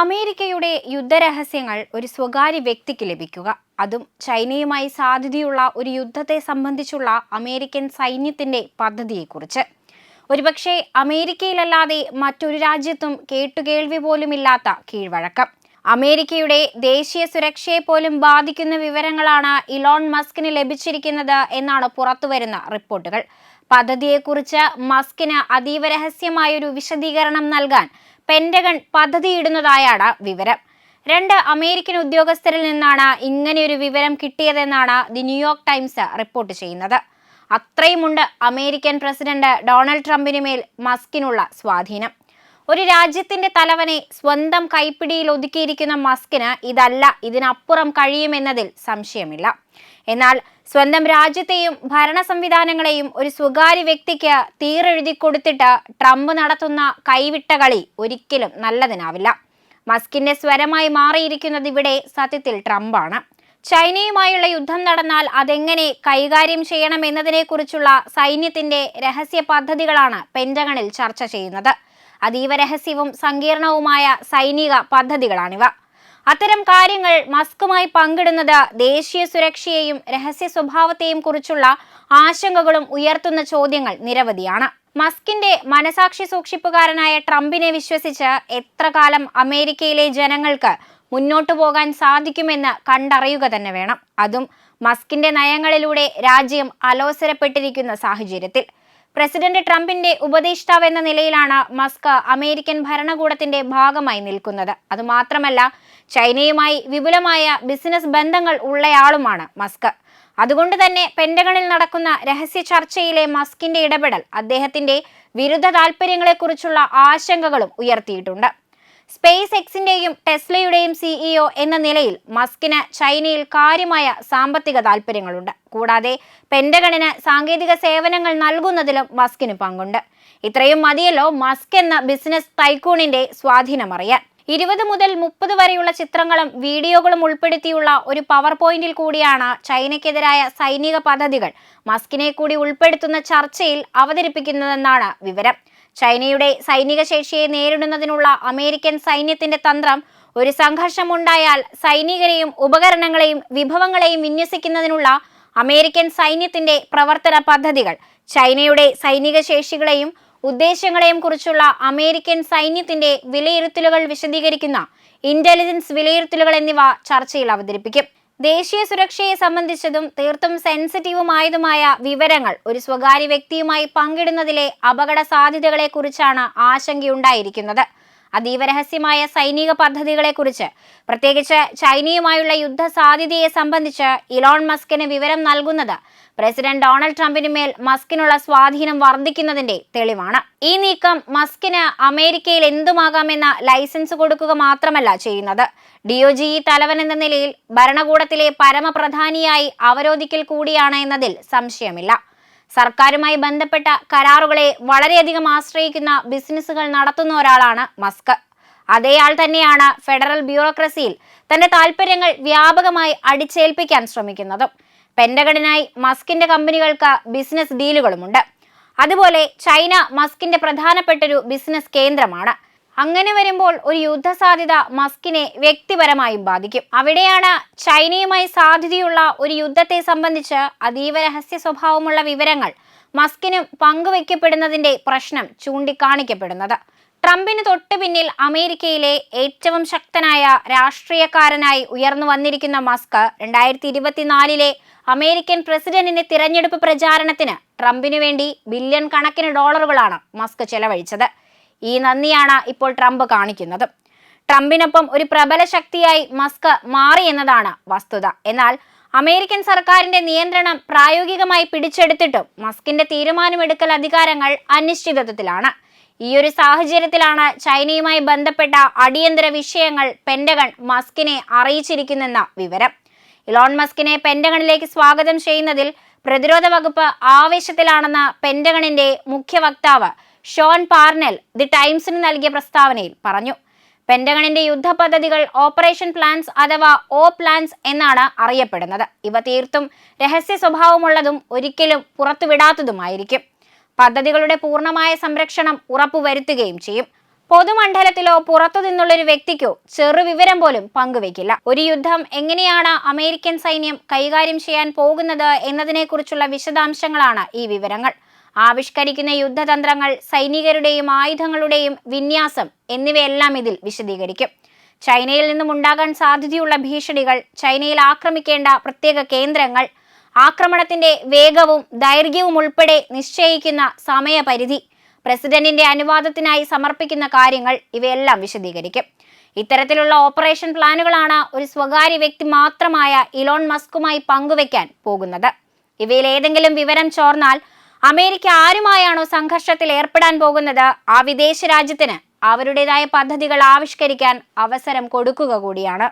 അമേരിക്കയുടെ യുദ്ധരഹസ്യങ്ങൾ ഒരു സ്വകാര്യ വ്യക്തിക്ക് ലഭിക്കുക. അതും ചൈനയുമായി സാധ്യതയുള്ള ഒരു യുദ്ധത്തെ സംബന്ധിച്ചുള്ള അമേരിക്കൻ സൈന്യത്തിന്റെ പദ്ധതിയെക്കുറിച്ച്. ഒരുപക്ഷെ അമേരിക്കയിലല്ലാതെ മറ്റൊരു രാജ്യത്തും കേട്ടുകേൾവി പോലുമില്ലാത്ത കീഴ്വഴക്കം. അമേരിക്കയുടെ ദേശീയ സുരക്ഷയെ പോലും ബാധിക്കുന്ന വിവരങ്ങളാണ് ഇലോൺ മസ്കിന് ലഭിച്ചിരിക്കുന്നത് എന്നാണ് പുറത്തുവരുന്ന റിപ്പോർട്ടുകൾ. പദ്ധതിയെക്കുറിച്ച് മസ്കിന് അതീവ രഹസ്യമായൊരു വിശദീകരണം നൽകാൻ പെന്റഗൺ പദ്ധതിയിടുന്നതായാണ് വിവരം. രണ്ട് അമേരിക്കൻ ഉദ്യോഗസ്ഥരിൽ നിന്നാണ് ഇങ്ങനെയൊരു വിവരം കിട്ടിയതെന്നാണ് the New York Times report ചെയ്യുന്നത്. അത്രയുമുണ്ട് അമേരിക്കൻ പ്രസിഡന്റ് ഡൊണാൾഡ് ട്രംപിന് മേൽ മസ്കിനുള്ള സ്വാധീനം. ഒരു രാജ്യത്തിന്റെ തലവനെ സ്വന്തം കൈപ്പിടിയിൽ ഒതുക്കിയിരിക്കുന്ന മസ്കിന് ഇതല്ല ഇതിനപ്പുറം കഴിയുമെന്നതിൽ സംശയമില്ല. എന്നാൽ സ്വന്തം രാജ്യത്തെയും ഭരണ സംവിധാനങ്ങളെയും ഒരു സ്വകാര്യ വ്യക്തിക്ക് തീരെഴുതി കൊടുത്തിട്ട് ട്രംപ് നടത്തുന്ന കൈവിട്ട കളി ഒരിക്കലും നല്ലതിനാവില്ല. മസ്കിന്റെ സ്വരമായി മാറിയിരിക്കുന്നത് ഇവിടെ സത്യത്തിൽ ട്രംപാണ്. ചൈനയുമായുള്ള യുദ്ധം നടന്നാൽ അതെങ്ങനെ കൈകാര്യം ചെയ്യണം എന്നതിനെക്കുറിച്ചുള്ള സൈന്യത്തിന്റെ രഹസ്യ പദ്ധതികളാണ് പെന്റഗണിൽ ചർച്ച ചെയ്യുന്നത്. അതീവ രഹസ്യവും സങ്കീർണവുമായ സൈനിക പദ്ധതികളാണിവ. അത്തരം കാര്യങ്ങൾ മസ്കുമായി പങ്കിടുന്നത് ദേശീയ സുരക്ഷയെയും രഹസ്യ സ്വഭാവത്തെയും കുറിച്ചുള്ള ആശങ്കകളും ഉയർത്തുന്ന ചോദ്യങ്ങൾ നിരവധിയാണ്. മസ്കിന്റെ മനസാക്ഷി സൂക്ഷിപ്പുകാരനായ ട്രംപിനെ വിശ്വസിച്ച് എത്ര കാലം അമേരിക്കയിലെ ജനങ്ങൾക്ക് മുന്നോട്ടു പോകാൻ സാധിക്കുമെന്ന് കണ്ടറിയുക തന്നെ വേണം. അതും മസ്കിന്റെ നയങ്ങളിലൂടെ രാജ്യം അലോസരപ്പെട്ടിരിക്കുന്ന സാഹചര്യത്തിൽ. പ്രസിഡന്റ് ട്രംപിന്റെ ഉപദേഷ്ടാവ് എന്ന നിലയിലാണ് മസ്ക് അമേരിക്കൻ ഭരണകൂടത്തിന്റെ ഭാഗമായി നിൽക്കുന്നത്. അതുമാത്രമല്ല ചൈനയുമായി വിപുലമായ ബിസിനസ് ബന്ധങ്ങൾ ഉള്ളയാളുമാണ് മസ്ക്. അതുകൊണ്ട് തന്നെ പെന്റഗണിൽ നടക്കുന്ന രഹസ്യ ചർച്ചയിലെ മസ്കിന്റെ ഇടപെടൽ അദ്ദേഹത്തിന്റെ വിരുദ്ധ താല്പര്യങ്ങളെക്കുറിച്ചുള്ള ആശങ്കകളും ഉയർത്തിയിട്ടുണ്ട്. സ്പേസ് എക്സിന്റെയും ടെസ്ലയുടെയും സിഇഒ എന്ന നിലയിൽ മസ്കിന് ചൈനയിൽ കാര്യമായ സാമ്പത്തിക താല്പര്യങ്ങളുണ്ട് കൂടാതെ പെന്റഗണിന് സാങ്കേതിക സേവനങ്ങൾ നൽകുന്നതിലും മസ്കിന് പങ്കുണ്ട്. ഇത്രയും മതിയല്ലോ മസ്ക് എന്ന ബിസിനസ് തൈക്കൂണിന്റെ സ്വാധീനം അറിയാൻ ഇരുപത് മുതൽ മുപ്പത് വരെയുള്ള ചിത്രങ്ങളും വീഡിയോകളും ഉൾപ്പെടുത്തിയുള്ള ഒരു പവർ പോയിന്റിൽ കൂടിയാണ് ചൈനയ്ക്കെതിരായ സൈനിക പദ്ധതികൾ മസ്കിനെ കൂടി ഉൾപ്പെടുത്തുന്ന ചർച്ചയിൽ അവതരിപ്പിക്കുന്നതെന്നാണ് വിവരം. ചൈനയുടെ സൈനിക ശേഷിയെ നേരിടുന്നതിനുള്ള അമേരിക്കൻ സൈന്യത്തിന്റെ തന്ത്രം ഒരു സംഘർഷമുണ്ടായാൽ സൈനികരെയും ഉപകരണങ്ങളെയും വിഭവങ്ങളെയും വിന്യസിക്കുന്നതിനുള്ള അമേരിക്കൻ സൈന്യത്തിന്റെ പ്രവർത്തന പദ്ധതികൾ. ചൈനയുടെ സൈനിക ശേഷികളെയും ഉദ്ദേശങ്ങളെയും കുറിച്ചുള്ള അമേരിക്കൻ സൈന്യത്തിന്റെ വിലയിരുത്തലുകൾ വിശദീകരിക്കുന്ന ഇന്റലിജൻസ് വിലയിരുത്തലുകൾ എന്നിവ ചർച്ചയിൽ അവതരിപ്പിക്കും. ദേശീയ സുരക്ഷയെ സംബന്ധിച്ചതും തീർത്തും സെൻസിറ്റീവുമായതുമായ വിവരങ്ങൾ ഒരു സ്വകാര്യ വ്യക്തിയുമായി പങ്കിടുന്നതിലെ അപകട സാധ്യതകളെക്കുറിച്ചാണ് ആശങ്കയുണ്ടായിരിക്കുന്നത്. അതീവ രഹസ്യമായ സൈനിക പദ്ധതികളെക്കുറിച്ച്. പ്രത്യേകിച്ച് ചൈനയുമായുള്ള യുദ്ധ സാധ്യതയെ സംബന്ധിച്ച് ഇലോൺ മസ്കിന് വിവരം നൽകുന്നത് പ്രസിഡന്റ് ഡൊണാൾഡ് ട്രംപിന് മേൽ മസ്കിനുള്ള സ്വാധീനം വർദ്ധിക്കുന്നതിന്റെ തെളിവാണ്. ഈ നീക്കം മസ്കിന് അമേരിക്കയിൽ എന്തുമാകാമെന്ന ലൈസൻസ് കൊടുക്കുക മാത്രമല്ല ചെയ്യുന്നത്. ഡിഒജി തലവൻ എന്ന നിലയിൽ ഭരണകൂടത്തിലെ പരമപ്രധാനിയായി അവരോധിക്കൽ കൂടിയാണ് എന്നതിൽ സംശയമില്ല. സർക്കാരുമായി ബന്ധപ്പെട്ട കരാറുകളെ വളരെയധികം ആശ്രയിക്കുന്ന ബിസിനസ്സുകൾ നടത്തുന്ന ഒരാളാണ് മസ്ക്. അതേയാൾ തന്നെയാണ് ഫെഡറൽ ബ്യൂറോക്രസിയിൽ തന്റെ താല്പര്യങ്ങൾ വ്യാപകമായി അടിച്ചേൽപ്പിക്കാൻ ശ്രമിക്കുന്നത്. പെന്റഗണിനായി മസ്കിന്റെ കമ്പനികൾക്ക് ബിസിനസ് ഡീലുകളുമുണ്ട്. അതുപോലെ ചൈന മസ്കിന്റെ പ്രധാനപ്പെട്ടൊരു ബിസിനസ് കേന്ദ്രമാണ്. അങ്ങനെ വരുമ്പോൾ ഒരു യുദ്ധ സാധ്യത മസ്കിനെ വ്യക്തിപരമായും ബാധിക്കും. അവിടെയാണ് ചൈനയുമായി സാധ്യതയുള്ള ഒരു യുദ്ധത്തെ സംബന്ധിച്ച് അതീവ രഹസ്യ സ്വഭാവമുള്ള വിവരങ്ങൾ മസ്കിനും പങ്കുവയ്ക്കപ്പെടുന്നതിന്റെ പ്രശ്നം ചൂണ്ടിക്കാണിക്കപ്പെടുന്നത്. ട്രംപിന് തൊട്ടു പിന്നിൽ അമേരിക്കയിലെ ഏറ്റവും ശക്തനായ രാഷ്ട്രീയക്കാരനായി ഉയർന്നു വന്നിരിക്കുന്ന മസ്ക് രണ്ടായിരത്തി ഇരുപത്തിനാലിലെ അമേരിക്കൻ പ്രസിഡന്റിന്റെ തിരഞ്ഞെടുപ്പ് പ്രചാരണത്തിന് ട്രംപിനു വേണ്ടി ബില്യൺ കണക്കിന് ഡോളറുകളാണ് മസ്ക് ചെലവഴിച്ചത്. ഈ നന്ദിയാണ് ഇപ്പോൾ ട്രംപ് കാണിക്കുന്നത്. ട്രംപിനൊപ്പം ഒരു പ്രബല ശക്തിയായി മസ്ക് മാറി എന്നതാണ് വസ്തുത. എന്നാൽ അമേരിക്കൻ സർക്കാരിന്റെ നിയന്ത്രണം പ്രായോഗികമായി പിടിച്ചെടുത്തിട്ടും മസ്കിന്റെ തീരുമാനമെടുക്കൽ അധികാരങ്ങൾ അനിശ്ചിതത്വത്തിലാണ്. ഈ ഒരു സാഹചര്യത്തിലാണ് ചൈനയുമായി ബന്ധപ്പെട്ട അടിയന്തര വിഷയങ്ങൾ പെന്റഗൺ മസ്കിനെ അറിയിച്ചിരിക്കുന്നെന്ന വിവരം. ഇലോൺ മസ്കിനെ പെന്റഗണിലേക്ക് സ്വാഗതം ചെയ്യുന്നതിൽ പ്രതിരോധ വകുപ്പ് ആവേശത്തിലാണെന്ന് പെന്റഗണിന്റെ മുഖ്യ വക്താവ് ഷോൺ പാർനെൽ ദി ടൈംസിന് നൽകിയ പ്രസ്താവനയിൽ പറഞ്ഞു. പെന്റഗണിന്റെ യുദ്ധ പദ്ധതികൾ ഓപ്പറേഷൻ പ്ലാൻസ് അഥവാ ഓ പ്ലാൻസ് എന്നാണ് അറിയപ്പെടുന്നത്. ഇവ തീർത്തും രഹസ്യ സ്വഭാവമുള്ളതും ഒരിക്കലും പുറത്തുവിടാത്തതുമായിരിക്കും. പദ്ധതികളുടെ പൂർണമായ സംരക്ഷണം ഉറപ്പുവരുത്തുകയും ചെയ്യും. പൊതുമണ്ഡലത്തിലോ പുറത്തു നിന്നുള്ളൊരു വ്യക്തിക്കോ ചെറു വിവരം പോലും പങ്കുവെക്കില്ല ഒരു യുദ്ധം എങ്ങനെയാണ് അമേരിക്കൻ സൈന്യം കൈകാര്യം ചെയ്യാൻ പോകുന്നത് എന്നതിനെക്കുറിച്ചുള്ള വിശദാംശങ്ങളാണ് ഈ വിവരങ്ങൾ. ആവിഷ്കരിക്കുന്ന യുദ്ധതന്ത്രങ്ങൾ സൈനികരുടെയും ആയുധങ്ങളുടെയും വിന്യാസം എന്നിവയെല്ലാം ഇതിൽ വിശദീകരിക്കും. ചൈനയിൽ നിന്നും ഉണ്ടാകാൻ സാധ്യതയുള്ള ഭീഷണികൾ ചൈനയിൽ ആക്രമിക്കേണ്ട പ്രത്യേക കേന്ദ്രങ്ങൾ ആക്രമണത്തിന്റെ വേഗവും ദൈർഘ്യവും ഉൾപ്പെടെ നിശ്ചയിക്കുന്ന സമയപരിധി പ്രസിഡന്റിന്റെ അനുവാദത്തിനായി സമർപ്പിക്കുന്ന കാര്യങ്ങൾ ഇവയെല്ലാം വിശദീകരിക്കും. ഇത്തരത്തിലുള്ള ഓപ്പറേഷൻ പ്ലാനുകളാണ് ഒരു സ്വകാര്യ വ്യക്തി മാത്രമായ ഇലോൺ മസ്കുമായി പങ്കുവെക്കാൻ പോകുന്നത്. ഇവയിൽ ഏതെങ്കിലും വിവരം ചോർന്നാൽ അമേരിക്ക ആരുമായാണോ സംഘർഷത്തിൽ ഏർപ്പെടാൻ പോകുന്നത്? ആ വിദേശ രാജ്യത്തിന് അവരുടേതായ പദ്ധതികൾ ആവിഷ്കരിക്കാൻ അവസരം കൊടുക്കുക കൂടിയാണ്.